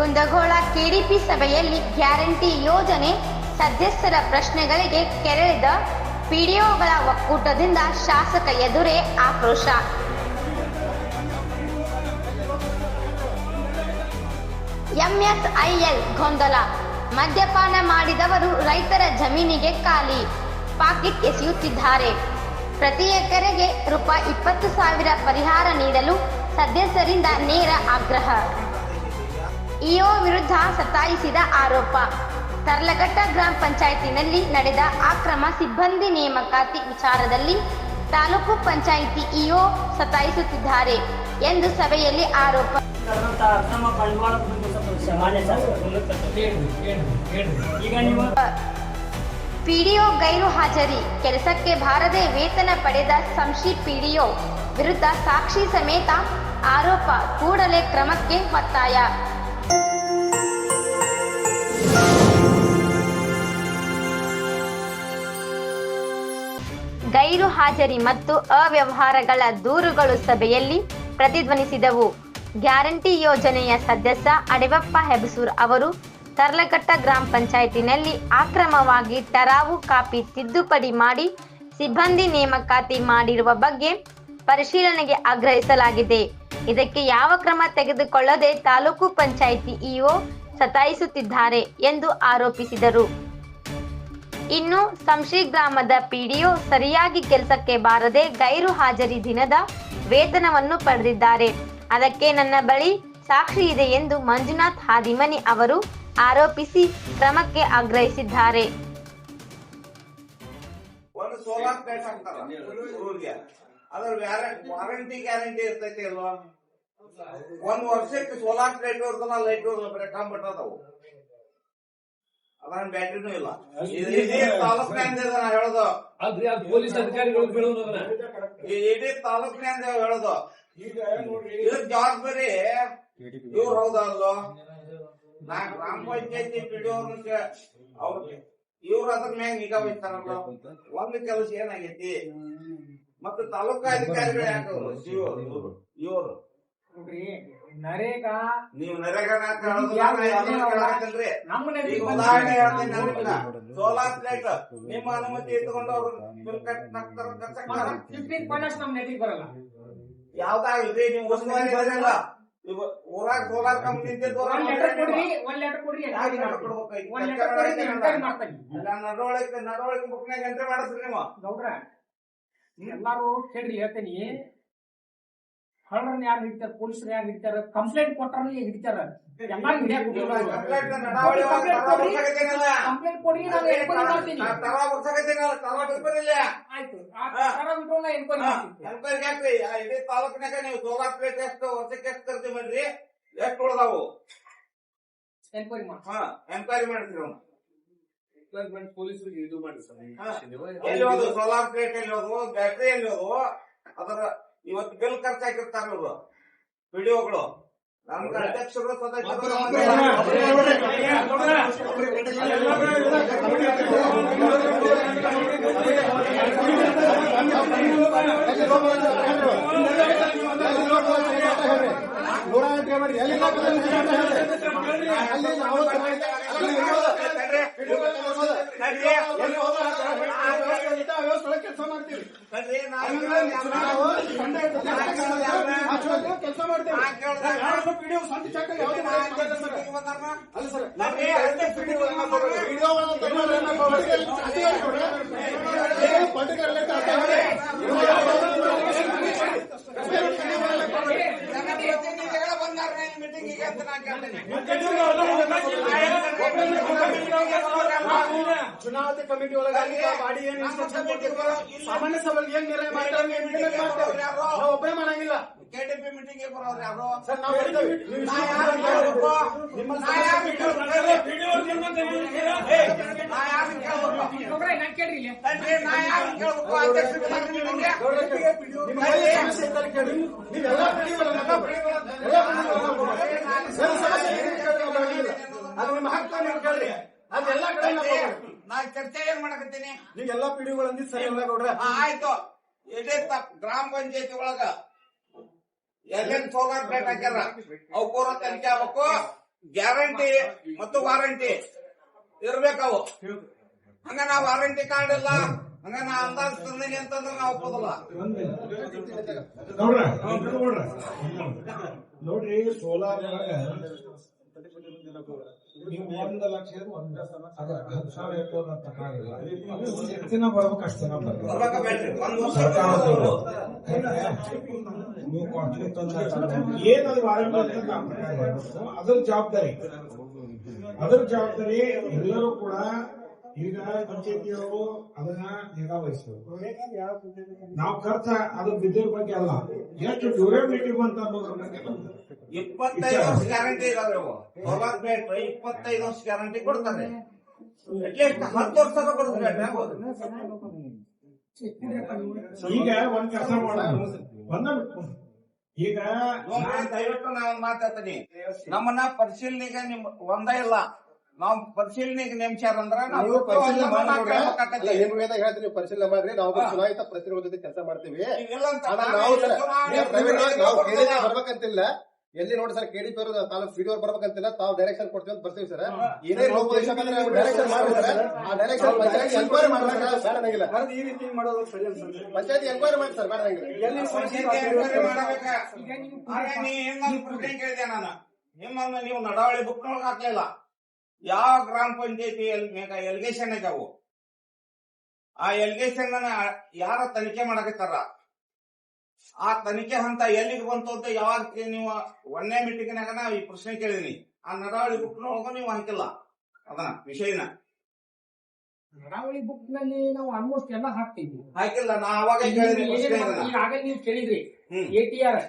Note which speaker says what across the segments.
Speaker 1: Kundgol KDP ಸಭೆಯಲ್ಲಿ guarantee ಯೋಜನೆ ಸದಸ್ಯರ ಪ್ರಶ್ನೆಗಳಿಗೆ ಕೆರಳಿದ ಪಿಡಿಒಗಳ ಒಕ್ಕೂಟದಿಂದ ಶಾಸಕ ಎದುರೇ ಆಕ್ರೋಶ. ಎಂಎಸ್ಐಎಲ್ ಗೊಂದಲ. ಮದ್ಯಪಾನ ಮಾಡಿದವರು ರೈತರ ಜಮೀನಿಗೆ ಖಾಲಿ. ಪಾಕೆಟ್ ಎಸೆಯುತ್ತಿದ್ದಾರೆ. ಪ್ರತಿ ಎಕರೆಗೆ ರೂಪಾಯಿ ಇಪ್ಪತ್ತು ಸಾವಿರ ಪರಿಹಾರ ನೀಡಲು ಸದಸ್ಯರಿಂದ ನೇರ ಆಗ್ರಹ. ಇಒ ವಿರುದ್ಧ ಸತಾಯಿಸಿದ ಆರೋಪ. ತರ್ಲಘಟ್ಟ ಗ್ರಾಮ ಪಂಚಾಯತಿನಲ್ಲಿ ನಡೆದ ಅಕ್ರಮ ಸಿಬ್ಬಂದಿ ನೇಮಕಾತಿ ವಿಚಾರದಲ್ಲಿ ತಾಲೂಕು ಪಂಚಾಯಿತಿ ಇಒ ಸತಾಯಿಸುತ್ತಿದ್ದಾರೆ ಎಂದು ಸಭೆಯಲ್ಲಿ ಆರೋಪ. ಪಿಡಿಒ ಗೈರು ಹಾಜರಿ ಕೆಲಸಕ್ಕೆ ಬಾರದೆ ವೇತನ ಪಡೆದ ಸಂಶಿ ಪಿಡಿಒ ವಿರುದ್ಧ ಸಾಕ್ಷಿ ಸಮೇತ ಆರೋಪ. ಕೂಡಲೇ ಕ್ರಮಕ್ಕೆ ಒತ್ತಾಯ. ಗೈರು ಹಾಜರಿ ಮತ್ತು ಅವ್ಯವಹಾರಗಳ ದೂರುಗಳು ಸಭೆಯಲ್ಲಿ ಪ್ರತಿಧ್ವನಿಸಿದವು. ಗ್ಯಾರಂಟಿ ಯೋಜನೆಯ ಸದಸ್ಯ ಅಡೆವಪ್ಪ ಹೆಬಸೂರ್ ಅವರು, ತರ್ಲಘಟ್ಟ ಗ್ರಾಮ ಪಂಚಾಯತಿನಲ್ಲಿ ಅಕ್ರಮವಾಗಿ ಟರಾವು ಕಾಪಿ ತಿದ್ದುಪಡಿ ಮಾಡಿ ಸಿಬ್ಬಂದಿ ನೇಮಕಾತಿ ಮಾಡಿರುವ ಬಗ್ಗೆ ಪರಿಶೀಲನೆಗೆ ಆಗ್ರಹಿಸಲಾಗಿದೆ. ಇದಕ್ಕೆ ಯಾವ ಕ್ರಮ ತೆಗೆದುಕೊಳ್ಳದೆ ತಾಲೂಕು ಪಂಚಾಯಿತಿ ಇಒ ಸತಾಯಿಸುತ್ತಿದ್ದಾರೆ ಎಂದು ಆರೋಪಿಸಿದರು. ಇನ್ನು ಸಂಶಿ ಗ್ರಾಮದ ಪಿಡಿಒ ಸರಿಯಾಗಿ ಕೆಲಸಕ್ಕೆ ಬಾರದೆ ಗೈರು ಹಾಜರಿ ದಿನದ ವೇತನವನ್ನು ಪಡೆದಿದ್ದಾರೆ. ಅದಕ್ಕೆ ನನ್ನ ಬಳಿ ಸಾಕ್ಷಿ ಇದೆ ಎಂದು ಮಂಜುನಾಥ್ ಹಾದಿಮನಿ ಅವರು ಆರೋಪಿಸಿ ಕ್ರಮಕ್ಕೆ ಆಗ್ರಹಿಸಿದ್ದಾರೆ.
Speaker 2: ಅದ್ರ ವಾರಂಟಿ ಗ್ಯಾರಂಟಿ ಇರ್ತೈತಿ ಅಲ್ವಾ? ಒಂದ್ ವರ್ಷಕ್ಕೆ ಸೋಲಾರ್ ಪ್ಲೇಟ್ ಹೊಡ್ತಾನ ಲೈಟ್ ಬರೀ ಕಂಬಟ್ ಅದ್ರ ಬ್ಯಾಟ್ರಿನೂ ಇಲ್ಲ. ಇದು ಇಡೀ ತಾಲೂಕಿನಿಂದ ನಾ ಹೇಳೋದು.
Speaker 3: ಅಲ್ರಿ ಅದು ಪೊಲೀಸ್ ಅಧಿಕಾರಿಗಳು ಅದನ್ನ
Speaker 2: ಇಡೀ ಹೇಳೋದು. ಜವಾಬ್ದಾರಿ ಇವ್ರು ಹೌದಲ್ವೋ? ನಾ ಗ್ರಾಮ ಪಂಚಾಯತಿ ಪಿಡಿಒ ಅವ್ರ ಇವ್ರ ಅದ್ರ ಮ್ಯಾಗ ನಿಗಾ ವಹಿಸ್ತಾರಲ್ಲ ಒಂದ್ ಕೆಲಸ ಏನಾಗೈತಿ? ಮತ್ತೆ ತಾಲೂಕಾ ಅಧಿಕಾರಿಗಳು ಯಾಕೆ ಇವರು.
Speaker 4: ನೋಡ್ರಿ ನರೇಗಾ
Speaker 2: ನೀವು ಈಗ ಉದಾಹರಣೆ ಹೇಳ್ತೀನಿ ಸೋಲಾರ್ ಪ್ಲೇಟ್ ನಿಮ್ಮ ಅನುಮತಿ ಇಟ್ಕೊಂಡು ಅವ್ರು ಬಿಲ್.
Speaker 4: ಫಿಫ್ಟೀನ್ ನಮ್ ನೆಟಿಗೆ ಬರಲ್ಲ.
Speaker 2: ಯಾವ್ದಾಗಲ್ರಿ ನೀವು ಉಸ್ತುವಾರಿ ಊರಾಗ ಸೋಲಾರ್ ಕಂಪ್ನಿ ನಡವಳಿಕೆ ನಡವಳಿಕೆ ಬುಕ್ನಾಗ ಎಂಟ್ರಿ ಮಾಡಿಸ್ರಿ ನೀವು.
Speaker 4: ಎಲ್ಲಾರು ಕೇಳ್ರಿ ಹೇಳ್ತೇನಿ. ಹಳ್ಳರನ್ನ ಯಾರು ಹಿಡಿತಾರ ಪೊಲೀಸರು ಯಾರು ಹಿಡಿತಾರ ಕಂಪ್ಲೇಂಟ್ ಕೊಟ್ಟಾರ ಹಿಡಿತಾರ ಎಲ್ಲಾ ಹಿಡಿಯಾಕ
Speaker 2: ಕಂಪ್ಲೇಂಟ್
Speaker 4: ಕಂಪ್ಲೇಂಟ್ ನಾನು ಮಾಡ್ತೀನಿ ಆಯ್ತು ಮಾಡ್ತೀನಿ
Speaker 2: ಎನ್ಕ್ವೈರಿ ಹಾಕ್ರಿ ಆ ಇಡೀ ತಾಲೂಕಿನಾಗ ನೀವು ಸೋಲಾರ್ ಪ್ಲೇಟ್ ಎಷ್ಟು ವರ್ಷಕ್ಕೆ ಎಷ್ಟು ಖರ್ಚು ಮಾಡ್ರಿ ಎಷ್ಟು ಉಳ್ದಾವು
Speaker 4: ಎಂಕ್ವೈರಿ ಮಾಡಿ
Speaker 2: ಹಾ ಎನ್ಕ್ವೈರಿ ಮಾಡ್ತೀರಿ ಅವ್ನು
Speaker 3: ಪೊಲೀಸರಿಗೆ ಇದು ಮಾಡಿ
Speaker 2: ಎಲ್ಲಿ ಹೋದು ಸೋಲಾರ್ ಪ್ಲೇಟ್ ಎಲ್ಲಿ ಹೋದು ಬ್ಯಾಟ್ರಿ ಎಲ್ಲಿ ಹೋದು ಅದರ ಇವತ್ತು ಬಿಲ್ ಖರ್ಚು ಹಾಕಿರ್ತಾರ ಇವರು ವಿಡಿಯೋಗಳು ನಮ್ಗೆ ಅಧ್ಯಕ್ಷರು ಸದಸ್ಯರು ಕಣ್ರಿ, ನಾನು
Speaker 5: ಕೆಲಸ ಮಾಡ್ತೇವೆ
Speaker 2: ನಾ ಕೇಳ್ದಾಗ
Speaker 5: ಯಾರನ್ನ PDO ಸ್ವಂತ ಚೆಕ್ ಯಾವ್ದು
Speaker 2: ನಾ ಅಧ್ಯಕ್ಷರ ಮೀಟಿಂಗ್ ಬಂದಾರ
Speaker 5: ಅಲ್ಲ ಸರ್
Speaker 2: ನಮ್ಗೆ ಅಧ್ಯಕ್ಷರ ಮೀಟಿಂಗ್ ಬಂದಾರ
Speaker 5: ವಿಡಿಯೋಗಳನ್ನ ತಗೊಂಡ್ರೆ ನಮ್ಮ ಪೊಲಿಟಿಕಲ್ ಅಧಿಕಾರಿ ಕೊಡ್ರಿ. ಏನು ಪೊಲಿಟಿಕಲ್ ಲೆಕ್ಕ ಅಂತ ಹೇಳಿ.
Speaker 2: ನನ್ನ ಪ್ರತಿನಿಧಿಗಳ ಬಂದಾರ ಮೀಟಿಂಗಿಗೆ ಅಂತ ನಾ ಕೇಳ್ತೇನೆ
Speaker 5: ಚುನಾವಣೆ ಕಮಿಟಿ ಒಳಗಾಗಿ ಬಾಡಿ ಏನ್ ಇನ್ಸ್ಟ್ರಕ್ಷನ್ ಕೊಟ್ಟಿರ್ತಾರೋ, ಸಾಮಾನ್ಯ ಸಭೆಗೆ ಏನ್ ನಿರ್ಣಯ ಮಾಡ್ತಾರೆ ಮೀಟಿಂಗ್ ಮಾಡ್ತೇವೆ ನಾವು ಒಬ್ಬರೇ ಮಾಡಂಗಿಲ್ಲ
Speaker 2: ಕೆಡಿಪಿ ಮೀಟಿಂಗ್ ಬರೋರು ಯಾರು
Speaker 5: ಸರ್ ನಾವು ಬರ್ತೀವಿ ನೀವು
Speaker 2: ನಾ ಯಾರು ಕೇಳ್ಬೇಕು?
Speaker 5: ನಿಮ್ಮ
Speaker 2: ನಾ ಯಾರು ಕೇಳ್ಬೇಕು? ನಾ ಯಾರು ಕೇಳ್ಬೇಕು?
Speaker 4: ಗೌಡ್ರೆ ನಾನ್ ಕೇಳ್ರಿ ಇಲ್ಲಿ
Speaker 2: ಕಣ್ರಿ, ನಾ ಯಾರು ಕೇಳ್ಬೇಕು? ಅಧ್ಯಕ್ಷರು ಮೀಟಿಂಗ್ಗೆ?
Speaker 5: ನಿಮ್ಮ ಕೈಯಲ್ಲಿ ಸಮಸ್ಯೆ ಇದ್ದಲ್ಲಿ ಕೇಳಿ ನೀವೆಲ್ಲ ಪಿಡಿಗಳನ್ನ ತಗೊಳ್ಳಿ. ಎಲ್ಲ ಪಿಡಿಗಳನ್ನ ತಗೊಳ್ಳಿ. ಎಲ್ಲ ಸಮಸ್ಯೆ ಏನ್ ಕೇಳಿದ್ರೆ ನಾವು ಬರಂಗಿಲ್ಲ. ಅದು ನಿಮ್ಮ ಹಕ್ಕು ನೀವು ಕೇಳ್ರಿ ಅದೆಲ್ಲ ಕಡೆ ನಾವು ಹೋಗ್ಬೇಕು.
Speaker 2: ನಾ ಚರ್ಚೆ ಏನ್ ಮಾಡಕತ್ತೀನಿ
Speaker 5: ನೀವೆಲ್ಲ ಪಿಡಿಗಳು ಅಂದಿದ್ದು ಸರಿ ಇಲ್ಲ ಗೌಡ್ರೆ?
Speaker 2: ಆಯ್ತು. ಇಡೀ ತಪ್ಪ ಗ್ರಾಮ ಪಂಚಾಯತಿ ಒಳಗ. ಎಲ್ಲೆಲ್ಲಿ ಸೋಲಾರ್ ಪ್ಲೇಟ್ ಹಾಕ್ಯಾರ. ಅವು ಪೂರ ತನಿಖೆ ಆಗ್ಬೇಕು. ಗ್ಯಾರಂಟಿ ಮತ್ತು ವಾರಂಟಿ ಇರ್ಬೇಕವು. ಹಂಗ ನಾವ್ ವಾರಂಟಿ ಕಾರ್ಡ್ ಇಲ್ಲ. ಹಂಗ ನಾ ಅಂದಾಜ್ ಅಂತಂದ್ರೆ ನಾವು ಒಪ್ಪೋದಲ್ಲ.
Speaker 5: ನೋಡ್ರಿ ಸೋಲಾರ್ ನೀವು ಒಂದು ಲಕ್ಷ ಅದ ಹತ್ತು ಸಾವಿರ ಇರ್ತದ ಅಂತ ಕಾಣಿಲ್ಲ ಎಷ್ಟು ದಿನ ಬರ್ಬೇಕು ಅಷ್ಟು ದಿನ ಬರ್ಬೇಕು.
Speaker 2: ಬರ್ಬೇಕ ಬೇಡ್ರಿ. ಒಂದ್ ವರ್ಷ
Speaker 5: ಸರ್ಕಾರದವರು ನೀವು ಕಾಸ್ಟ್ಲಿ ಏನದು ಅದ್ರ ಜವಾಬ್ದಾರಿ. ಅದ್ರ ಜವಾಬ್ದಾರಿ ಎಲ್ಲರೂ ಕೂಡ ಈಗ ಪಂಚಾಯತಿಯವರು ಅದನ್ನ ನಿಗಾ ವಹಿಸಬೇಕು ನಾವು ಖರ್ಚ ಅದು ಬಿದ್ದಿರ ಬಗ್ಗೆ ಅಲ್ಲ. ಎಷ್ಟು ಡ್ಯೂರೇಬಿಲಿಟಿ ಬಂತ ಅನ್ನೋದ್ರ ಬಗ್ಗೆ.
Speaker 2: ಇಪ್ಪತ್ತೈದು ವರ್ಷ ಗ್ಯಾರಂಟಿ ಇದಾವೆ ಪ್ಲೇಟ್ ಇಪ್ಪತ್ತೈದು ವರ್ಷ ಗ್ಯಾರಂಟಿ ಕೊಡ್ತಾರೆ ಅಟ್ಲೀಸ್ಟ್ ಹತ್ತು ವರ್ಷ ಕೊಡ್ತಾರೆ
Speaker 5: ಈಗ ಒಂದ್ ಕೆಲಸ ಈಗ
Speaker 2: ದಯವಿಟ್ಟು ನಾ ಒಂದ್ ಮಾತಾಡ್ತೀನಿ. ನಮ್ಮನ್ನ ಪರಿಶೀಲನೆಗೆ ನಿಮ್ ಒಂದೇ ಇಲ್ಲ. ನಾವು ಪರಿಶೀಲನೆಗೆ ನೇಮಿಸ್ಯಾರಂದ್ರ ನಾವು
Speaker 6: ನೀವು ಪರಿಶೀಲನೆ ಮಾಡಿ ನೋಡ್ರಿ.
Speaker 2: ಕೇಳ್ಬೇಕಾಕತಿ.
Speaker 6: ಅಲ್ಲ, ನಿಮ್ ವೇದ ಹೇಳ್ತೀನಿ ನೀವು ಪರಿಶೀಲನೆ ಮಾಡ್ರಿ ನಾವು ಚುನಾಯಿತ ಪ್ರತಿರೋಧದ ಕೆಲಸ ಮಾಡ್ತೀವಿ.
Speaker 2: ಇಲ್ಲ ಅಂತ
Speaker 6: ನಾವು ಬರ್ಬೇಕಂತಿಲ್ಲ. ಎಲ್ಲಿ ನೋಡಿ ಸರ್ ಕೆಡಿಪಿ ಅವರು ತಾಲೂಕು ಫೀಡ್ ಅವ್ರು ಬರ್ಬೇಕಂತಿಲ್ಲ ತಾವು ಡೈರೆಕ್ಷನ್ ಕೊಡ್ತೀವಿ ಅಂತ ಬರ್ತೀವಿ ಸರ್. ಏನೇ ಬಂದ್ರೆ ಡೈರೆಕ್ಷನ್ ಆ ಡೈರೆಕ್ಷನ್ ಪಂಚಾಯತ್ ಮಾಡ್ಬೇಕು
Speaker 3: ಈ ರೀತಿ ಮಾಡೋದು ಸರಿ ಅನ್ಸುತ್ತೆ
Speaker 6: ಪಂಚಾಯತ್ ಎನ್ಕ್ವೈರಿ ಮಾಡಿ ಸರ್ ಬೇಡಂಗಿಲ್ಲ
Speaker 3: ಎಲ್ಲಿ
Speaker 2: ಪಂಚಾಯ್ತಿ ಮಾಡ್ಬೇಕ. ಪ್ರಶ್ನೆ ಕೇಳಿದೆ ನಾನು. ನಿಮ್ಮನ್ನ ನೀವು ನಡಾವಳಿ ಬುಕ್ ನೊಳಗ ಹಾಕ್ಲಿಲ್ಲ. ಯಾವ ಗ್ರಾಮ ಪಂಚಾಯತಿ ಎಲಿಗೇಷನ್ ಆಗ್ಯಾವು ಆ ಎಲಿಗೇಷನ್ ಯಾರ ತನಿಖೆ ಮಾಡಕತ್ತಾರ? ಆ ತನಿಖೆ ಹಂತ ಎಲ್ಲಿಗೆ ಬಂತು ಅಂತ ಯಾವಾಗ ನೀವು ಒಂದೇ ಮೀಟಿಂಗ್ನಾಗ ನಾ ಈ ಪ್ರಶ್ನೆ ಕೇಳಿದೀನಿ. ಆ ನಡಾವಳಿ ಬುಕ್ ನೊಳಗ ನೀವು ಹಾಕಿಲ್ಲ ಅದನ್ನ ವಿಷಯನ.
Speaker 4: ನಡಾವಳಿ ಬುಕ್ನಲ್ಲಿ ನಾವು ಆಲ್ಮೋಸ್ಟ್ ಎಲ್ಲ ಹಾಕ್ತೀವಿ.
Speaker 2: ಹಾಕಿಲ್ಲ ನಾ ಅವಾಗ.
Speaker 4: ನೀವು ಕೇಳಿದ್ರಿ ಎ ಟಿ ಆರ್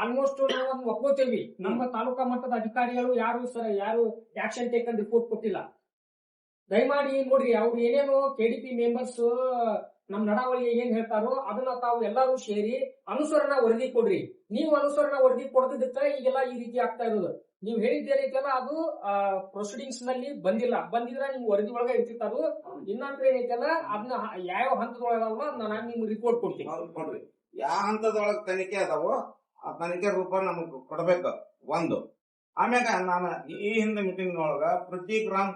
Speaker 4: ಆಲ್ಮೋಸ್ಟ್ ನಾವು ಅದನ್ನ ಒಪ್ಕೋತೇವಿ. ನಮ್ಮ ತಾಲೂಕಾ ಮಟ್ಟದ ಅಧಿಕಾರಿಗಳು ಯಾರು ಸರ್ ಯಾರು ಆಕ್ಷನ್ ಟೇಕನ್ ರಿಪೋರ್ಟ್ ಕೊಟ್ಟಿಲ್ಲ. ದಯಮಾಡಿ ನೋಡ್ರಿ ಅವ್ರು ಏನೇನು ಕೆಡಿಪಿ ಮೆಂಬರ್ಸ್ ನಮ್ ನಡಾವಳಿ ಏನ್ ಹೇಳ್ತಾರೋ ಅದನ್ನ ತಾವು ಎಲ್ಲರೂ ಸೇರಿ ಅನುಸರಣ ವರದಿ ಕೊಡ್ರಿ. ನೀವು ಅನುಸರಣ ವರದಿ ಕೊಡದಿದ್ದಕ್ಕ ಈಗೆಲ್ಲ ಈ ರೀತಿ ಆಗ್ತಾ ಇರೋದು. ನೀವು ಹೇಳಿದ್ದೇನೈತಲ್ಲ ಅದು ಪ್ರೊಸೀಡಿಂಗ್ಸ್ನಲ್ಲಿ ಬಂದಿಲ್ಲ. ಬಂದಿದ್ರೆ ನಿಮ್ ವರದಿ ಒಳಗೆ ಇರ್ತಿರ್ತಾರು ಇನ್ನೊಂದ್ರೆ ಏನೈತಲ್ಲ ಅದನ್ನ ಯಾವ ಹಂತದೊಳಗಾವ ನಾನು ನಿಮ್ಗೆ ರಿಪೋರ್ಟ್ ಕೊಡ್ತೀನಿ.
Speaker 2: ನೋಡ್ರಿ ಯಾವ ಹಂತದೊಳಗ ತನಿಖೆ ಅದಾವೋ, ಆ ತನಿಖೆ ರೂಪ ನಮಗ್ ಕೊಡ್ಬೇಕು. ಒಂದು. ಆಮ್ಯಾಗ ನಾನು ಈ ಹಿಂದೆ ಮೀಟಿಂಗ್ ಒಳಗ ಪ್ರತಿ ಗ್ರಾಮ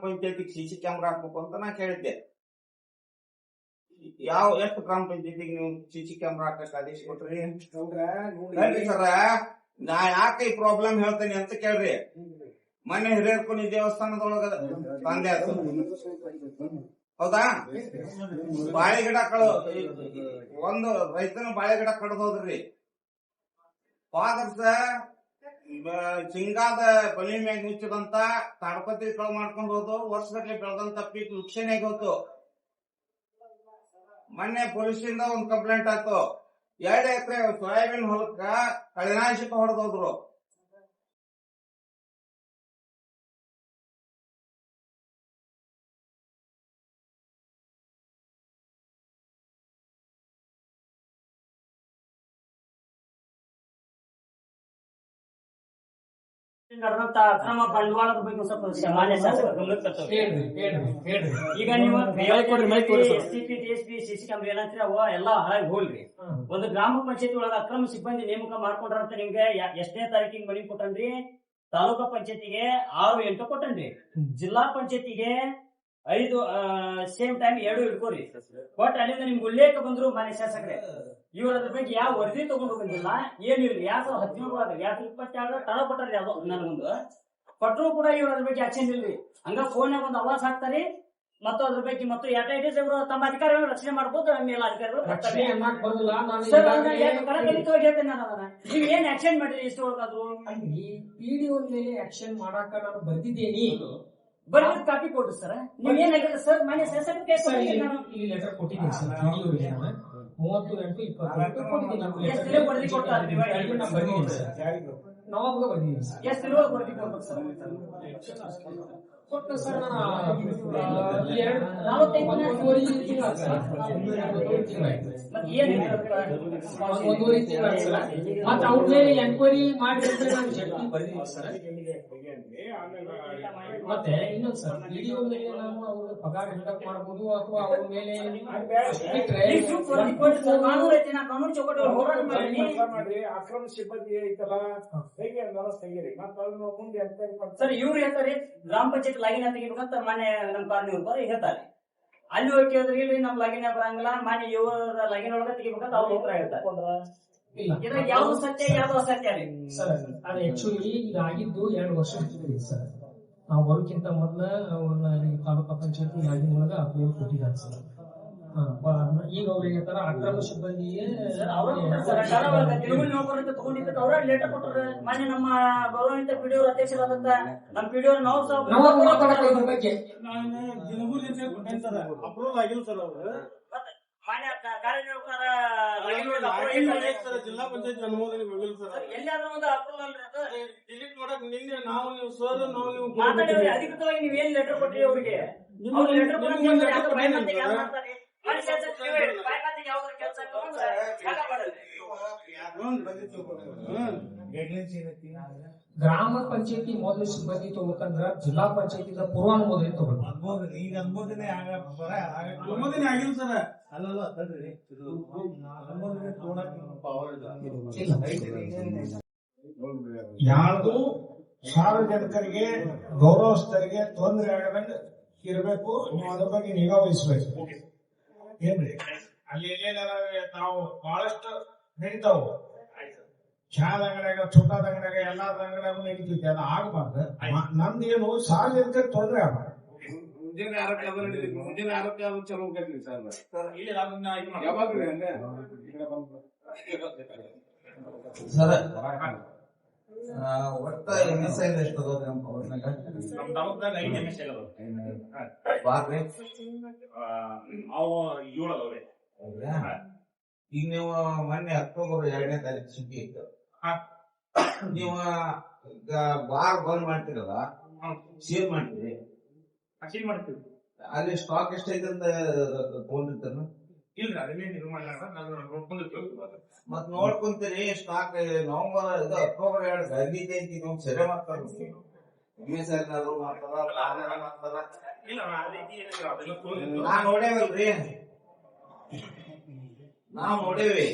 Speaker 2: ಸಿ ಸಿ ಕ್ಯಾಮ್ರಾ ಹಾಕ್ಬೇಕು ಅಂತ ನಾ ಕೇಳಿದ್ದೆ. ಯಾವ ಎಷ್ಟು ಗ್ರಾಮ ಪಂಚಾಯತಿಗೆ ನೀವು? ಸಿ ಸಿ ಕ್ಯಾಮ್ರಾ ಹಾಕಕ್ ಆದೇಶ ಕೊಟ್ರಿ ಹೇಳ್ರಿ ಸರ ನಾ ಯಾಕೆ ಈ ಪ್ರಾಬ್ಲಮ್ ಹೇಳ್ತೇನೆ ಅಂತ ಕೇಳ್ರಿ. ಮೊನ್ನೆ ಹಿರಿಯರ್ಕೊನಿ ದೇವಸ್ಥಾನದೊಳಗ ತಂದೆ ಅದು. ಹೌದಾ? ಬಾಳೆ ಗಿಡ ಕಳು ಒಂದು ರೈತನ ಬಾಳೆ ಗಿಡ ಕಡ್ದು ಹೋದ್ರಿ. ಫಾದರ್ಸ ಚಿಂಗಾದ ಬಲಿ ಮ್ಯಾಗ ಮುಚ್ಚಿದಂತ ತಾಡಪತ್ರಿ ಕಳು ಮಾಡ್ಕೊಂಡು ಹೋದು ವರ್ಷಗಟ್ಲೆ ಬೆಳೆದಂತ ಪೀಕ್ ಆಗಿ ಹೋತು ಮೊನ್ನೆ ಪೊಲೀಸಿಂದ ಒಂದ್ ಕಂಪ್ಲೇಂಟ್ ಆಯ್ತು. ಎರಡು ಎಕರೆ ಸೋಯಾಬೀನ್ ಹೊಲಕ್ಕ ಕಳೆನಾಶಕ ಹೊಡೆದೋದ್ರು.
Speaker 7: ನಡೆದಂತ ಅಕ್ರಮ ಬಂಡವಾಳದ ಬಗ್ಗೆ ಸ್ವಲ್ಪ ಸಾಮಾನ್ಯ ಶಾಸಕರ ಗಮನಕ್ಕೆ ತರ್ತೇವೆ. ಈಗ ನೀವು
Speaker 4: ಮೈಕ್ ಕೊಡ್ರಿ, ಮೈಕ್ ಕೊಡ್ರಿ sir.
Speaker 7: S T P T S P CC camera ಏನಂತೀರಿ ಅವ ಎಲ್ಲ ಹಾಳಾಗಿ ಹೋಗ್ಲಿ. ಒಂದು ಗ್ರಾಮ ಪಂಚಾಯತಿ ಒಳಗ ಅಕ್ರಮ ಸಿಬ್ಬಂದಿ ನೇಮಕ ಮಾಡ್ಕೊಂಡ್ರ ಅಂತ ನಿಮ್ಗೆ ಯ- ಎಷ್ಟನೇ ತಾರೀಕಿಗೆ ಮನಿ ಕೊಟ್ಟನ್ರಿ? ತಾಲೂಕಾ ಪಂಚಾಯತಿಗೆ ಆರು ಎಂಟು ಕೊಟ್ಟನ್ರಿ. ಜಿಲ್ಲಾ ಪಂಚಾಯತಿಗೆ ಐದು ಸೇಮ್ ಟೈಮ್ ಎರಡು ಇಟ್ಕೋರಿ ಬಟ್ ಅಲ್ಲಿಂದ ನಿಮ್ಗೆ ಉಲ್ಲೇಖ ಬಂದ್ರು ಮನೆ ಶಾಸಕರೇ ಇವ್ರ ಅದ್ರ ಬಗ್ಗೆ ಯಾವ ವರದಿ ತಗೊಂಡು ಬಂದಿಲ್ಲ ಏನು ಇಲ್ಲ ಎರಡ್ ಸಾವಿರದ ಹದಿನೇಳು ಎರಡ್ ಸಾವಿರದ ಇಪ್ಪತ್ತೆರಡು ತಳ ಕೊಟ್ಟಾರ ಯಾವ್ದೋ ನನಗೊಂದು ಕೊಟ್ಟರು ಕೂಡ ಇವ್ರ ಅದ್ರ ಬಗ್ಗೆ ಆಕ್ಷನ್ ಇಲ್ರಿ. ಹಂಗ ಫೋನ್ಯಾಗ ಒಂದು ಅವಾಜ್ ಹಾಕ್ತಾರಿ. ಮತ್ತು ಅದ್ರ ಬಗ್ಗೆ ಮತ್ತು ಎಟೈಟಿಸ್ ಇವರು ತಮ್ಮ ಅಧಿಕಾರಿಗಳು ರಕ್ಷಣೆ ಮಾಡ್ಬೋದು ಅಧಿಕಾರಿಗಳು ಯಾಕೆ ಹೇಳ್ತೇನೆ ನಾನು ಅದನ್ನ. ನೀವ್ ಏನ್ ಆಕ್ಷನ್ ಮಾಡಿದ್ರಿ ಇಷ್ಟು ಒಳಗಾದ್ರು
Speaker 4: ಈ ಪಿಡಿಒ ಮೇಲೆ ಆಕ್ಷನ್ ಮಾಡಾಕ ನಾನು ಬರ್ದಿದ್ದೇನೆ
Speaker 7: ಬರೀ ಕಾಪಿ ಕೊಡ್ರಿ ಸರ್ ನೀವ್ ಏನಾಗಿದೆ ಸರ್? ಮನೆ ಶಾಸಕರ ಕೈ
Speaker 4: ಸರ್
Speaker 7: ಕೊಟ್ಟಿದ್ದೀನಿ ನಾನು
Speaker 4: ಇಲ್ಲಿ ಲೆಟರ್ ಕೊಟ್ಟಿದ್ದೀನಿ ಸರ್. ಪಿಡಿಒಗೆ ನಾನು. ಮೂವತ್ತು ಎಂಟು ಇಪ್ಪತ್ತು ಕೊಟ್ಟಿದ್ದೀನಿ ನಾನು
Speaker 7: ಎಷ್ಟು. ದಿನ ವರದಿ ಕೊಡ್ತಾರೆ ನೀವು?
Speaker 4: ಎರಡು ನಾನು ಬರ್ದಿದ್ದೀನಿ ಸರ್. ನವಾಬ್ಗೆ ಸರ್.
Speaker 7: ಎಷ್ಟು ಕೊಡ್ಬೇಕು ಸರ್
Speaker 4: ಕೊಟ್ಟು ಸರ್. ಒಂದೂವರೆ ತಿಂಗಳ ತಿಂಗಳಾಯ್ತು
Speaker 7: ಮತ್ತೆ
Speaker 4: ಅವ್ರ ಮೇಲೆ ಮಾಡಿ ನಾನು ಸರ್. ಇನ್ನೊಂದು ಸರ್ ವಿಡಿಯೋ ಮೇಲೆ ನಾವು ಅವ್ರ ಪಗಾರ ಹಿಡಕ್ ಮಾಡ್ಬೋದು ಅಥವಾ ಅವ್ರ ಮೇಲೆ.
Speaker 5: ಮಾಡ್ರಿ ಅಕ್ರಮ ಸಿಬ್ಬಂದಿ ಐತಲ್ಲ ಹೇಗೆ ವ್ಯವಸ್ಥೆ ತೆಗೀರಿ. ಮತ್ತೆ ಅದನ್ನ ಮುಂದೆ
Speaker 7: ಸರ್ ಇವ್ರು ಹೇಳ್ತಾರೆ ಗ್ರಾಮ ಪಂಚಾಯತ್ ಲಾಗಿನ ತೆಗಿಬೇಕಂತ ಮನೆ ನಮ್ಮ ಕಾರಣೀವ್ರು ಹೇಳ್ತಾರೆ. ಅಲ್ಲಿ ಹೋಗಿ ಕೇಳಿದ್ರೆ ಇಲ್ರಿ ನಮ್ ಲಗಿನ ಬರಂಗಿಲ್ಲ ಮನೆ ಇವರ ಲಾಗಿನ್ ಒಳಗ ತೆಗಿಬೇಕಂತ ಅವ್ರ ಉತ್ತರ ಹೇಳ್ತಾರೆ.
Speaker 4: ಇಲ್ಲ.
Speaker 7: ಇದ್ರಾಗ ಯಾವ್ದು ಸತ್ಯ ಯಾವ್ದು ಅಸತ್ಯ ರೀ?
Speaker 4: ಸರ್ ಅದು ಆಕ್ಚುಲಿ ಈಗ ಆಗಿದ್ದು ಎರಡು ವರ್ಷ ಆಗಿದೆ ಸರ್. ನಾವು ಬರೋಕ್ಕಿಂತ ಮೊದಲ ಅವ್ರನ್ನ ತಾಲೂಕು ಪಂಚಾಯತ್ ಆಗಿನ ಒಳಗ ಅಪ್ರೂವಲ್ ಕೊಟ್ಟಿದ್ದಾರೆ ಸರ್. ಈಗ ಅವ್ರು ಹೇಳ್ತಾರ ಅಕ್ರಮ
Speaker 7: ಸಿಬ್ಬಂದಿಯೇ ತಿರುಮಲ ಅವ್ರ ಲೆಟರ್ ಕೊಟ್ಟರು ಮಾನ್ಯ ನಮ್ಮ ಗೌರವಾನ್ವಿತ ಪಿಡಿಒ ಅಧ್ಯಕ್ಷರಾದಂತ ನಮ್ಮ ಪಿಡಿಒ ನಾವು ಸಹ
Speaker 3: ಅಪ್ರೂವಲ್ ಆಗಿಲ್ಲ ಸರ್ ಅವ್ರು.
Speaker 7: ಮಾನ್ಯ ಕಾರ್ಯನಿರ್ವಾಹಕರ
Speaker 3: ಜಿಲ್ಲಾ ಪಂಚಾಯತ್ ಅನುಮೋದನೆ ಹೋಗಿಲ್ಲ ಸರ್.
Speaker 7: ಎಲ್ಲಾದ್ರೂ ಒಂದು ಅಪ್ರೂವಲ್
Speaker 3: ಡಿಲೀಟ್ ಮಾಡಕ್ ನಿನ್ನೆ ನಾವು ನೀವು ಸರ್ ನಾವು ನೀವು
Speaker 7: ಮಾತಾಡಿ ಅಧಿಕೃತವಾಗಿ ನೀವ್ ಏನ್ ಲೆಟರ್ ಕೊಟ್ರಿ ಅವ್ರಿಗೆ?
Speaker 3: ನಿಮ್ಮ-
Speaker 7: ಅವ್ರು ಲೆಟರ್
Speaker 3: ನಿಮ್ಮ
Speaker 4: ಗ್ರಾಮ ಪಂಚಾಯತಿ ಮೊದಲು ಸಿಬ್ಬಂದಿ ತಗೋಬೇಕಂದ್ರ ಜಿಲ್ಲಾ ಪಂಚಾಯತಿ ಪೂರ್ವಾನುಮೋದನೆ ತಗೋಬೇಕು.
Speaker 3: ಅನುಮೋದನೆ ಅನುಮೋದನೆ ಆಗಿಲ್ಲ ಸರ್ ಅಲ್ಲಲ್ಲ ತಡ್ರಿ. ಅನುಮೋದನೆ
Speaker 5: ಯಾವುದು ಸಾರ್ವಜನಿಕರಿಗೆ ಗೌರವಸ್ಥರಿಗೆ ತೊಂದರೆ ಆಗದಂಗ ಇರಬೇಕು ನೀವು ಅದ್ರ ಬಗ್ಗೆ ನಿಗಾ ವಹಿಸ್ಬೇಕು. ಏನ್ರಿ? ಅಲ್ಲಿ ನಾವು ಬಹಳಷ್ಟು ನಡೀತಾವು. ಚಹಾದ ಅಂಗಡಿಯಾಗ ಚುಟ್ಟಾದ ಅಂಗಡಿಯಾಗ ಎಲ್ಲಾದ ಅಂಗಡಿಯಾಗ ನಡೀತೈತಿ. ಅದು ಆಗಬಾರ್ದು. ನಮ್ದೇನು ಸಾರ್ವಜನಿಕ ತೊಂದರೆ ಆಗ
Speaker 8: ಮುಂಜಾನೆ ಆರೋಗ್ಯ ಮುಂಜಾನೆ ಆರೋಗ್ಯ ಚಲೋ ಹೋಗ್ತೈತಿ ಸರ್. ಯಾವಾಗ್ರಿ ಹಂಗ.
Speaker 2: ಸರ್ ಒಟ್ಟ ಎಂ ಎಸ್ ಐ ಎಷ್ಟು ಅದಾವ್ರಿ ನಮ್ಮ ಪವರ್ನಾಗ? ಬಾರ್ರಿ ಹೌದ್ರಾ? ಈಗ ನೀವು ಮೊನ್ನೆ ಅಕ್ಟೋಬರ್ ಎರಡನೇ ತಾರೀಕು ಸುಗ್ಗಿ ಇತ್ತು. ನೀವು ಈಗ ಬಾರ್ ಬಂದ್ ಮಾಡ್ತೀರಲ್ಲ ಸೇಲ್ ಮಾಡ್ತೀರಿ. ಅಲ್ಲಿ ಸ್ಟಾಕ್ ಎಷ್ಟೈತೆ ಅಂತ ತಗೊಂಡಿರ್ತಾರ? ಮತ್ ನೋಡ್ಕೊಂತೀರಿ ಸ್ಟಾಕ್ ನವೆಂಬರ್ ಇದು ಅಕ್ಟೋಬರ್ ಎರಡು ಗಾಂಧಿ ಜಯಂತಿ ನೀವು ಸೆರೆ ಮಾಡ್ತಾರ ಉಮೇಶ್ ಮಾಡ್ತಾರ ಪಾಲನ ಮಾಡ್ತಾರ. ನಾ ನೋಡೇವಲ್ರಿ ನಾವ್ ನೋಡೇವಿ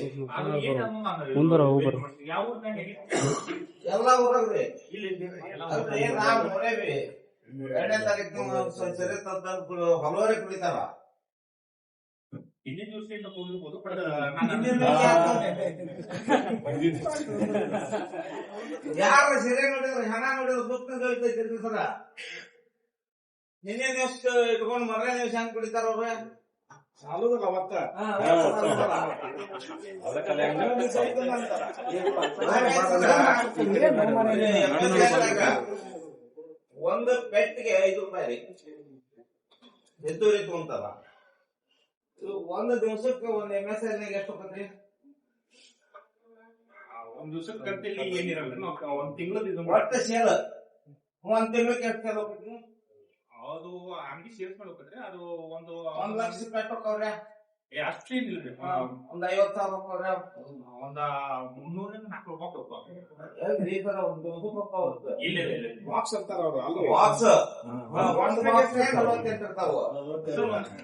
Speaker 2: ಎಲ್ಲ ಊರಾಗ್ರಿ ಅಲ್ರಿ ನಾವು ನೋಡೇವಿ ಎರಡನೇ ತಾರೀಕು ಸರಿ ತಂದ್ರೆ ಹಲವರೆ ಕುಡಿತಾರ. ಯಾರ ಸೆರೆ ನೋಡಿದ್ರೆ ಹಣ ನೋಡಿದ್ರೆ ಗಳಿತೈತಿ ಸರ. ನಿನ್ನೆ ದಿವಸ ಇಟ್ಕೊಂಡು ಮರನೇ ದಿವಸ ಹೆಂಗ್ ಕುಡಿತಾರ ಅವ್ರ?
Speaker 5: ಸಾಲುದಿಲ್ಲ ಅವತ್ತ.
Speaker 2: ಒಂದು ಪೆಟ್ಟಿಗೆ ಐದು ರೂಪಾಯಿ. ರೀ ತಗೊಂತಾರ ಇದು ಒಂದು ದಿವಸಕ್ಕೆ ಒಂದ್ ಎಂ ಎಸ್ ಎಲ್ ಎಷ್ಟು ಹೋಗತ್ರಿ?
Speaker 8: ಒಂದ್ ದಿವಸಕ್ಕೆ ಏನಿರಲ್ಲ ಒಂದ್ ತಿಂಗಳದ
Speaker 2: ಒಟ್ಟ ಸೇಲ್. ಒಂದ್ ತಿಂಗಳಿಗೆ ಎಷ್ಟು ಸೇಲ್ ಹೋಗ್ತೈತಿ
Speaker 8: ಅದು ಅಂಗಡಿ ಮಾಡ್ಬೇಕ್ರಿ ಅದು ಒಂದು
Speaker 2: ಒಂದ್ ಲಕ್ಷ ರೂಪಾಯಿ ಹೋಗ್ತಾವ್ರೆ?
Speaker 8: ಅಷ್ಟೇನಿಲ್ರಿ
Speaker 2: ಒಂದ್ ಐವತ್ ಸಾವಿರ ಹೋಗ್ತಾವ್ರೆ
Speaker 8: ಒಂದ ಮುನ್ನೂರಿಂದ ನಾಲ್ಕು ರೂಪಾಯಿ ಹೋಗ್ತಾವ ಇಲ್ಲ ಇಲ್ಲ
Speaker 5: ಬಾಕ್ಸ್ ಅಂತಾರ ಅವ್ರು
Speaker 2: ಬಾಕ್ಸ್ ಒಂದ್ ಬಾಕ್ಸ್ ನಲವತ್ತೆಂಟು ಇರ್ತಾವ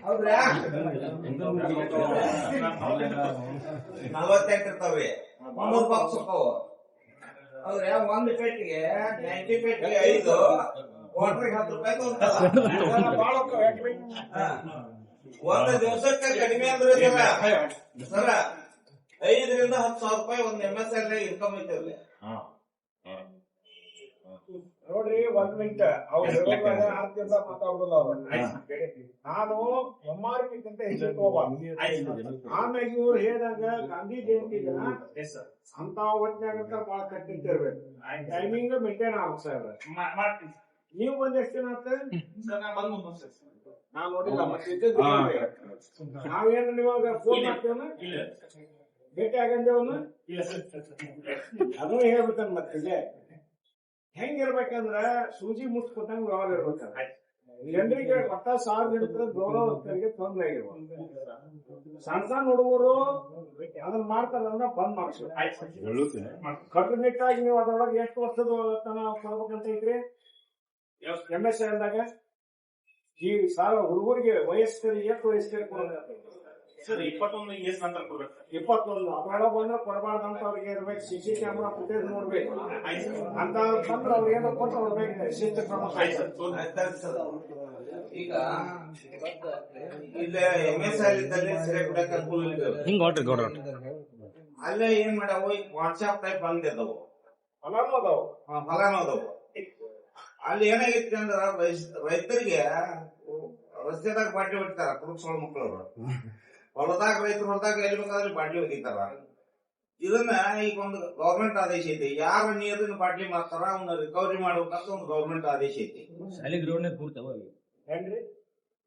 Speaker 2: ಹೌದ್ರಾ? ನಲವತ್ತೆಂಟು ಇರ್ತಾವೆ ಮುನ್ನೂರು ಬಾಕ್ಸ್ ಹೌದ್ರಾ? ಒಂದ್ ನೈಂಟಿ ಪೆಟ್ಟಿಗೆ ಐದು. ಕ್ವಾರ್ಟರ್ಗೆ ಹತ್ತು ರೂಪಾಯಿ
Speaker 5: ಬಾಳ
Speaker 2: ಒಂದು ದಿವಸಕ್ಕೆ ಕಡಿಮೆ ಅಂದ್ರೆ ಸರ ಐದರಿಂದ ಹತ್ತು ಸಾವಿರ ರೂಪಾಯಿ ಒಂದು ಎಂ ಎಸ್ ಎಲ್ ಇನ್ಕಮ್ ಐತವ್ರಿ
Speaker 5: ನೋಡ್ರಿ ಒಂದ್ ಮಿನಿಟ್ ಅವ್ರು ಹೇಳೋದ್ರಾಗ ಅರ್ಥದಿಂದ ನಾನು ಅವ್ರು. ನಾನು ಪಿ ಅಂತ ಹೋಗ್ಬಾರ್ದು ಆಮೇಲೆ ಇವ್ರು ಹೇಳಿದಾಗ ಗಾಂಧಿ ಜಯಂತಿ ದಿನ ಅಂತ ಒಟ್ಟಿನಾಗ ಬಹಳ ಕಟ್ಟಿರ್ಬೇಕು ಟೈಮಿಂಗ್ ಮೇಂಟೈನ್ ಆಗ್ಬೇಕು ಸರ್. ನೀವು ಬಂದ್ ಎಷ್ಟು ದಿನ ಆತ ನಾವ್ ನೋಡಿಲ್ಲ ಮತ್ತೆ ಇದ್ದದ್ದು. ನಾವೇನು ಫೋನ್ ಮಾಡ್ತೇವನ ಭೇಟಿ ಆಗಂದೇವನ ಅದನ್ನು ಹೇಳ್ಬಿಟ್ಟನ್ ಮತ್ತೆ ಹೆಂಗಿರ್ಬೇಕಂದ್ರ ಸೂಜಿ ಮುಟ್ಕೊತಂಗ್ ವ್ಯವಹಾರ ಇರ್ಬೇಕಂದ್ರ ಜನರಿಗೆ ಒಟ್ಟ ಸಾರ್ವಜನಿಕರ ಗೌರವಸ್ಥರಿಗೆ ತೊಂದರೆ ಆಗಿರ್ಬೋದು. ಸಣ್ಣ ಸಣ್ಣ ಹುಡುಗರು ಅದನ್ನ ಮಾಡ್ತಾರಲ್ಲ ಬಂದ್ ಮಾಡಿಸ್ಬೇಕು. ಕಟ್ಟುನಿಟ್ಟಾಗಿ ನೀವು ಅದ್ರೊಳಗೆ ಎಷ್ಟು ವರ್ಷದ ತನ ಕೊಡ್ಬೇಕಂತ ಐತ್ರಿ ಎಂ ಎಸ್ ಅಂದಾಗ? ಈ ಸಾಲ ಹುಡುಗರಿಗೆ ವಯಸ್ಕರಿಗೆ ಎಷ್ಟು ವಯಸ್ಕರಿಗೆ ಕೊಡಬೇಕು
Speaker 8: ಸರ್ ಇಪ್ಪತ್ತೊಂದು ಇಯರ್ಸ್ ನಂತರ ಕೊಡ್ಬೇಕು.
Speaker 5: ಇಪ್ಪತ್ತೊಂದು ಅಪರಾಧ ಬಂದ್ರೆ ಕೊಡಬಾರ್ದು ಅಂತ ಅವ್ರಿಗೆ ಇರ್ಬೇಕು ಸಿ ಸಿ ಕ್ಯಾಮ್ರಾ ಫುಟೇಜ್ ನೋಡ್ಬೇಕು ಅಂತ ತಂದ್ರೆ ಅವ್ರಿಗೆ ಏನೋ ಕೊಟ್ಟು ಅವ್ರಿಗೆ ಶಿಸ್ತು ಕ್ರಮ
Speaker 2: ಈಗ ಇಲ್ಲೇ ಎಂ ಎಸ್ ಐ ಇದ್ದಲ್ಲಿ ಸರಿ ಬಿಡಕ್ಕೆ ಅನುಕೂಲ ಇಲ್ಲ.
Speaker 9: ಹಿಂಗ್ ಹೊಟ್ರಿ ಗೌಡ್ರ
Speaker 2: ಅಲ್ಲೇ ಏನ್ ಮಾಡವು? ಈಗ ವಾಟ್ಸ್ಆಪ್ ಟೈಪ್ ಬಂದಿದ್ದವು.
Speaker 5: ಫಲಾನು ಅದಾವು.
Speaker 2: ಫಲಾನು ಅದಾವು. ಅಲ್ಲಿ ಏನಾಗೈತಿ ಅಂದ್ರ ರೈತರಿಗೆ ರಸ್ತೆದಾಗ ಬಾಟ್ಲಿ ಹೊಡಿತಾರ ಕುರುಕ್ಸೋಳ ಮಕ್ಕಳು ಹೊಲದಾಗ ರೈತರು ಹೊಲದಾಗ ಎಲ್ಲಿ ಬೇಕಾದ್ರೆ ಬಾಟ್ಲಿ ಹೊಡಿತಾರ. ಇದನ್ನ ಈಗ ಒಂದು ಗೌರ್ಮೆಂಟ್ ಆದೇಶ ಐತಿ. ಯಾರ ನೀರಿನ ಬಾಟ್ಲಿ ಮಾಡ್ತಾರ ಅವ್ನ ರಿಕವರಿ ಮಾಡ್ಬೇಕಂತ ಒಂದು ಗೌರ್ಮೆಂಟ್ ಆದೇಶ ಐತಿ.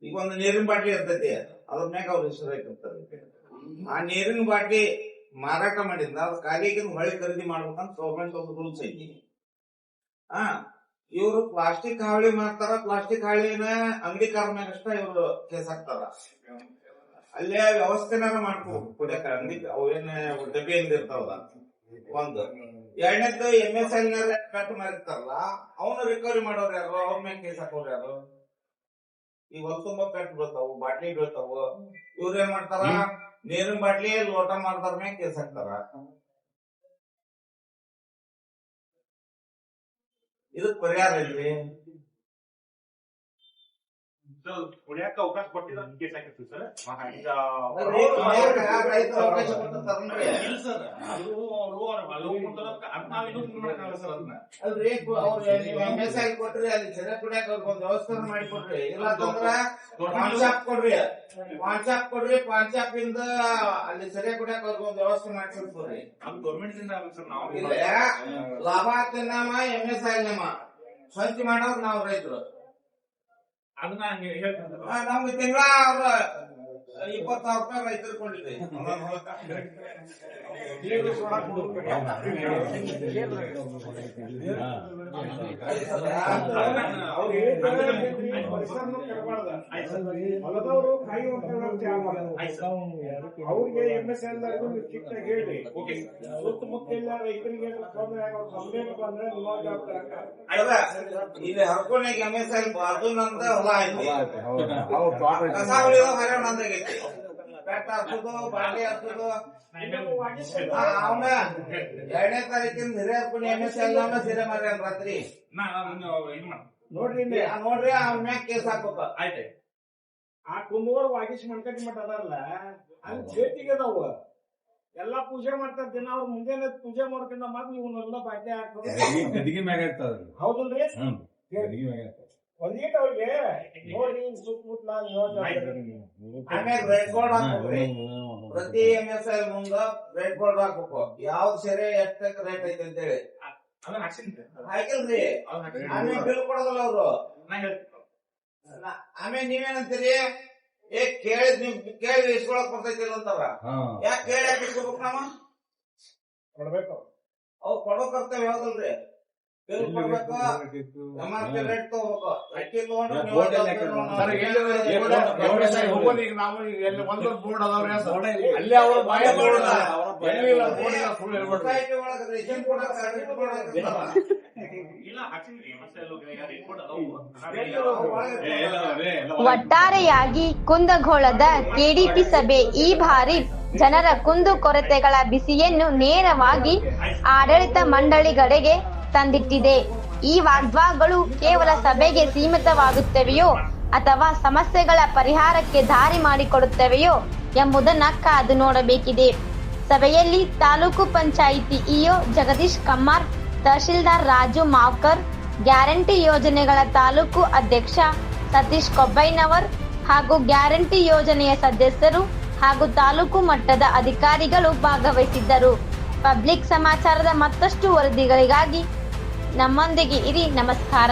Speaker 2: ಈಗ ಒಂದು ನೀರಿನ ಬಾಟ್ಲಿ ಇರ್ತೈತಿ ಅದ್ರ ಮ್ಯಾಗ ಅವ್ರ ಹೆಸರು ಹಾಕಿರ್ತಾರೆ ಆ ನೀರಿನ ಬಾಟ್ಲಿ ಮಾರಾಟ ಮಾಡಿದ್ನ ಅದ್ ಖಾಲಿಗೆ ಹೊಳೆ ಖರೀದಿ ಮಾಡ್ಬೇಕಂತ ಗೌರ್ಮೆಂಟ್ ಒಂದು ರೂಲ್ಸ್ ಐತಿ. ಹಾ ಇವರು ಪ್ಲಾಸ್ಟಿಕ್ ಹಾವಳಿ ಮಾಡ್ತಾರ ಪ್ಲಾಸ್ಟಿಕ್ ಹಾಳಿನ ಅಂಗಡಿಕಾರ ಮ್ಯಾಗ ಅಷ್ಟ ಇವರು ಕೇಸ್ ಹಾಕ್ತಾರ. ಅಲ್ಲೇ ವ್ಯವಸ್ಥೆನ ಮಾಡ್ಕೋಬೇಕು ಕುಡಿಯಕ ಅಂಗಡಿ ಅವೇನ ಡಬ್ಬಿ ಇರ್ತಾವಲ್ಲ ಒಂದು. ಎರಡನೇದ್ದು ಎಂ ಎಸ್ ಎಲ್ ಕಟ್ ಮಾಡಿರ್ತಾರಲ್ಲ ಅವನು ರಿಕವರಿ ಮಾಡೋರು ಯಾರು? ಅವ್ರ ಮೇಲೆ ಕೇಸ್ ಹಾಕೋರು ಯಾರು? ಈ ಹೊಲ ತುಂಬಾ ಪೆಟ್ ಬೀಳ್ತಾವ ಬಾಟ್ಲಿ ಬೀಳ್ತಾವ. ಇವ್ರ ಏನ್ ಮಾಡ್ತಾರ? ನೀರಿನ ಬಾಟ್ಲಿ ಲೋಟ ಮಾಡ್ತಾರ ಮೇಲೆ ಕೇಸ್ ಹಾಕ್ತಾರ. ಇದಕ್ ಪರಿಹಾರ ಇಲ್ರಿ
Speaker 8: ಕುಡಿಯಕ್ಕೆ ಅವಕಾಶ ಕೊಟ್ಟಿಲ್ಲ ಕೇಸ್ ಹಾಕಿರ್ತೀವಿ ಸರ್ ಈಗ
Speaker 2: ಕೊಟ್ರಿ ಅಲ್ಲಿ ಕುಡಿಯಾಕ ಒಂದು ವ್ಯವಸ್ಥೆ ಕೊಡ್ರಿ ಪಾನ್ ಶಾಪ್ ಕೊಡ್ರಿ ಪಾನ್ ಶಾಪ್ ಕೊಡ್ರಿ ಪಾನ್ ಶಾಪ್ ಇಂದ ಅಲ್ಲಿ ಸರಿಯಾಗಿ ಕುಡಿಯಾಕ ಅವ್ರಿಗೆ ಒಂದು ವ್ಯವಸ್ಥೆ
Speaker 8: ಅದು ಗೌರ್ಮೆಂಟ್ ಇಂದ ಸರ್ ನಾವು
Speaker 2: ಇಲ್ಲ ಲಾಭ ಎಂ ಎಸ್ ಐ ನಮ್ಮ ಸ್ವಚ್ಛ ಮಾಡೋರು ನಾವು ರೈತರು
Speaker 8: ಅದನ್ನ ಹಂಗೆ ಹೇಳ್ತೀನಿ
Speaker 2: ಆ, ನಮ್ಗೆ ತಿಂಗಳ ಅವ್ರ ಇಪ್ಪತ್ತು ಸಾವಿರ ರೂಪಾಯಿ ರೈತರು
Speaker 5: ಕೆಡಬಾರ್ದ. ಹೊಲದವರು. ಅವ್ರಿಗೆ ಎಂ ಎಸ್ ಚಿಕ್ಕ ಹೇಳ್ರಿ
Speaker 8: ಓಕೆ
Speaker 5: ಸುತ್ತಮುತ್ತ ಎಲ್ಲ ರೈತರಿಗೆ ತೊಂದರೆ ಆಗೋ ಕಂಪ್ಲೇಂಟ್ ಬಂದ್ರೆ
Speaker 2: ಇಲ್ಲಿ ಹರ್ಕೊಂಡಾಗ ಎಂ ಎಸ್ ಎಲ್ ಬಾರ್ದು ನಂದ ಹೊಲ ಕಸ ಹೊಡಿಯೋ ಹರೇ ಬೆಟ್ಟ ಹತ್ತದು ಬಾಂಡೆ ಹತ್ತದು ಅವನ ಎರಡನೇ ತಾರೀಕಿನ ಹಿರಿಯ ಪುಣ್ಯ ಎಂ ಎಸ್ ಎಲ್ ಸೀರೆ ಮಾಡ್ಯಾನ ರಾತ್ರಿ
Speaker 5: ನೋಡ್ರಿ
Speaker 2: ನೋಡ್ರಿ ಅವನ ಮ್ಯಾಗ ಕೇಸ್ ಹಾಕೋಕ
Speaker 8: ಆಯ್ತು
Speaker 5: ಆ ಕುಂದೂರು ವಾಗೀಶ್ ಮಣ್ಕಟ್ಟಿ ಮಠ ಅದಾರಲ್ಲ ಅಲ್ಲಿ ಚೇತಿಗೆ ಅದಾವ. ಎಲ್ಲಾ ಪೂಜೆ ಮಾಡ್ತಾರ ದಿನ ಅವ್ರ ಮುಂಜಾನೆ ಪೂಜೆ ಮಾಡ್ಕೊಂಡ ಮೊದ್ಲು ಇವನ್ನೆಲ್ಲ ಬಾಟ್ಲಿ ಹಾಕೋದು
Speaker 10: ಗದಿಗೆ ಮ್ಯಾಗ
Speaker 5: ಹೌದಲ್ರಿ?
Speaker 10: ಗದಿಗೆ ಮ್ಯಾಗ
Speaker 5: ಒಂದೀಟ ಅವ್ರಿಗೆ ನೋಡ್ರಿ ಸುತ್ತಮುತ್ತಲ
Speaker 2: ಆಮ್ಯಾಗ ರೆಡ್ ಬೋರ್ಡ್ ಹಾಕ್ಬೇಕ್ರಿ ಪ್ರತಿ ಎಂ ಎಸ್ ಐ ಮುಂದ ರೆಡ್ ಬೋರ್ಡ್ ಹಾಕ್ಬೇಕು. ಯಾವ್ದ್ ಸೆರೆ ಎಷ್ಟಕ್ಕೆ ರೇಟ್ ಐತಿ ಅಂತೇಳಿ. ಹಾಕಿಲ್ರಿ. ಆಮೇಲೆ ಬಿಲ್ ಕೊಡೋದಲ್ಲ ಅವ್ರು. ಆಮೇಲೆ ನೀವೇನಂತೀರಿ? ಏ ಕೇಳಿದ್ ನೀವ್ ಕೇಳಿ ಇಸ್ಕೊಳಕ್ ಬರ್ತೈತಿಲ್ಲ ಅಂತಾರ ಯಾಕೆ ಕೇಳಿ ನಾವು ನಾವ?
Speaker 5: ಕೊಡ್ಬೇಕು
Speaker 2: ಅವ್ ಕೊಡೋ ಕರ್ತವ್ಯ ಯಾವ್ದಲ್ರಿ?
Speaker 5: ಅಲ್ಲಿ ಅವ್ರ ಬಾಯ
Speaker 1: ಒಟ್ಟಾರೆಯಾಗಿ ಕುಂದಗೋಳದ ಕೆಡಿಪಿ ಸಭೆ ಈ ಬಾರಿ ಜನರ ಕುಂದುಕೊರತೆಗಳ ಬಿಸಿಯನ್ನು ನೇರವಾಗಿ ಆಡಳಿತ ಮಂಡಳಿಗಳಿಗೆ ತಂದಿಟ್ಟಿದೆ. ಈ ವಾಗ್ವಾಗಳು ಕೇವಲ ಸಭೆಗೆ ಸೀಮಿತವಾಗುತ್ತವೆಯೋ ಅಥವಾ ಸಮಸ್ಯೆಗಳ ಪರಿಹಾರಕ್ಕೆ ದಾರಿ ಮಾಡಿಕೊಡುತ್ತವೆಯೋ ಎಂಬುದನ್ನ ಕಾದು ನೋಡಬೇಕಿದೆ. ಸಭೆಯಲ್ಲಿ ತಾಲೂಕು ಪಂಚಾಯಿತಿ ಇಒ ಜಗದೀಶ್ ಕಮ್ಮಾರ್, ತಹಶೀಲ್ದಾರ್ ರಾಜು ಮಾವ್ಕರ್, ಗ್ಯಾರಂಟಿ ಯೋಜನೆಗಳ ತಾಲೂಕು ಅಧ್ಯಕ್ಷ ಸತೀಶ್ ಕೊಬ್ಬೈನವರ್ ಹಾಗೂ ಗ್ಯಾರಂಟಿ ಯೋಜನೆಯ ಸದಸ್ಯರು ಹಾಗೂ ತಾಲೂಕು ಮಟ್ಟದ ಅಧಿಕಾರಿಗಳು ಭಾಗವಹಿಸಿದ್ದರು. ಪಬ್ಲಿಕ್ ಸಮಾಚಾರದ ಮತ್ತಷ್ಟು ವರದಿಗಳಿಗಾಗಿ ನಮ್ಮೊಂದಿಗೆ ಇರಿ. ನಮಸ್ಕಾರ.